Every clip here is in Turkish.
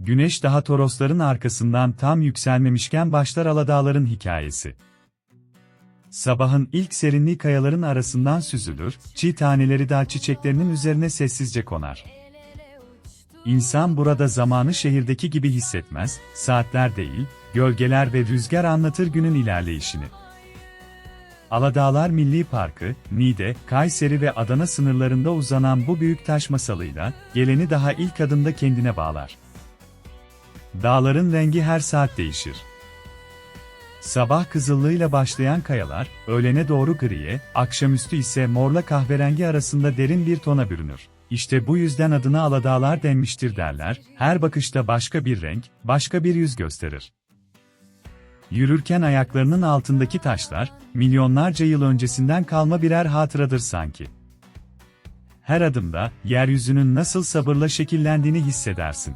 Güneş daha Torosların arkasından tam yükselmemişken başlar Aladağların hikayesi. Sabahın ilk serinliği kayaların arasından süzülür, çiğ taneleri dağ çiçeklerinin üzerine sessizce konar. İnsan burada zamanı şehirdeki gibi hissetmez, saatler değil, gölgeler ve rüzgar anlatır günün ilerleyişini. Aladağlar Milli Parkı, Niğde, Kayseri ve Adana sınırlarında uzanan bu büyük taş masalıyla, geleni daha ilk adımda kendine bağlar. Dağların rengi her saat değişir. Sabah kızıllığıyla başlayan kayalar, öğlene doğru griye, akşamüstü ise morla kahverengi arasında derin bir tona bürünür. İşte bu yüzden adına Aladağlar denmiştir derler, her bakışta başka bir renk, başka bir yüz gösterir. Yürürken ayaklarının altındaki taşlar, milyonlarca yıl öncesinden kalma birer hatıradır sanki. Her adımda, yeryüzünün nasıl sabırla şekillendiğini hissedersin.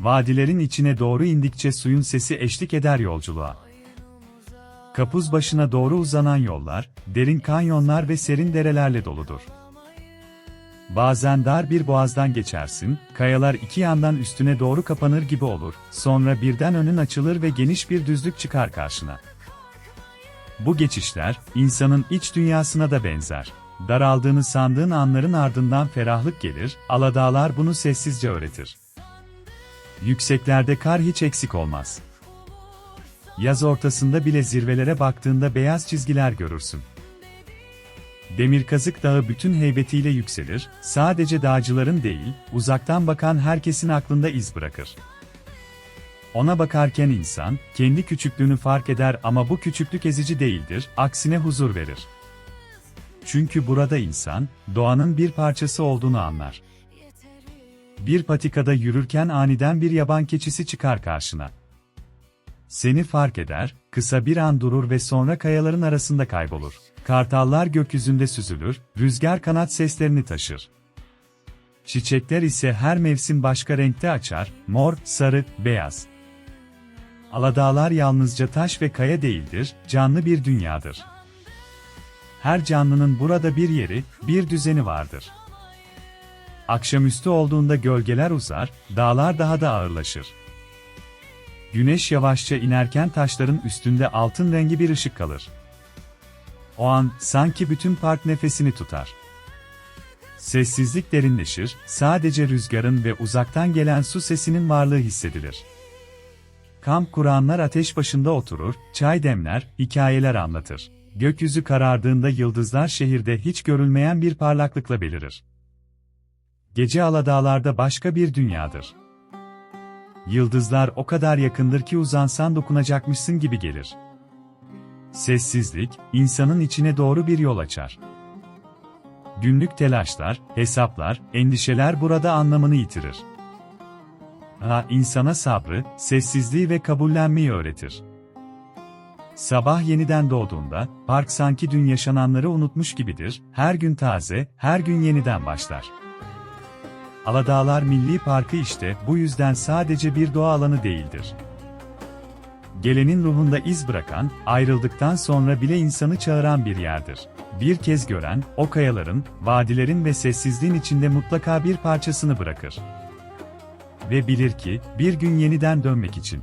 Vadilerin içine doğru indikçe suyun sesi eşlik eder yolculuğa. Kapuz başına doğru uzanan yollar, derin kanyonlar ve serin derelerle doludur. Bazen dar bir boğazdan geçersin, kayalar iki yandan üstüne doğru kapanır gibi olur, sonra birden önün açılır ve geniş bir düzlük çıkar karşına. Bu geçişler, insanın iç dünyasına da benzer. Daraldığını sandığın anların ardından ferahlık gelir, aladağlar bunu sessizce öğretir. Yükseklerde kar hiç eksik olmaz. Yaz ortasında bile zirvelere baktığında beyaz çizgiler görürsün. Demirkazık Dağı bütün heybetiyle yükselir, sadece dağcıların değil, uzaktan bakan herkesin aklında iz bırakır. Ona bakarken insan, kendi küçüklüğünü fark eder ama bu küçüklük ezici değildir, aksine huzur verir. Çünkü burada insan, doğanın bir parçası olduğunu anlar. Bir patikada yürürken aniden bir yaban keçisi çıkar karşına. Seni fark eder, kısa bir an durur ve sonra kayaların arasında kaybolur. Kartallar gökyüzünde süzülür, rüzgar kanat seslerini taşır. Çiçekler ise her mevsim başka renkte açar, mor, sarı, beyaz. Aladağlar yalnızca taş ve kaya değildir, canlı bir dünyadır. Her canlının burada bir yeri, bir düzeni vardır. Akşamüstü olduğunda gölgeler uzar, dağlar daha da ağırlaşır. Güneş yavaşça inerken taşların üstünde altın rengi bir ışık kalır. O an, sanki bütün park nefesini tutar. Sessizlik derinleşir, sadece rüzgarın ve uzaktan gelen su sesinin varlığı hissedilir. Kamp kuranlar ateş başında oturur, çay demler, hikayeler anlatır. Gökyüzü karardığında yıldızlar şehirde hiç görülmeyen bir parlaklıkla belirir. Gece aladağlarda başka bir dünyadır. Yıldızlar o kadar yakındır ki uzansan dokunacakmışsın gibi gelir. Sessizlik, insanın içine doğru bir yol açar. Günlük telaşlar, hesaplar, endişeler burada anlamını yitirir. Ha, insana sabrı, sessizliği ve kabullenmeyi öğretir. Sabah yeniden doğduğunda, park sanki dün yaşananları unutmuş gibidir, her gün taze, her gün yeniden başlar. Aladağlar Milli Parkı işte bu yüzden sadece bir doğa alanı değildir. Gelenin ruhunda iz bırakan, ayrıldıktan sonra bile insanı çağıran bir yerdir. Bir kez gören, o kayaların, vadilerin ve sessizliğin içinde mutlaka bir parçasını bırakır. Ve bilir ki, bir gün yeniden dönmek için.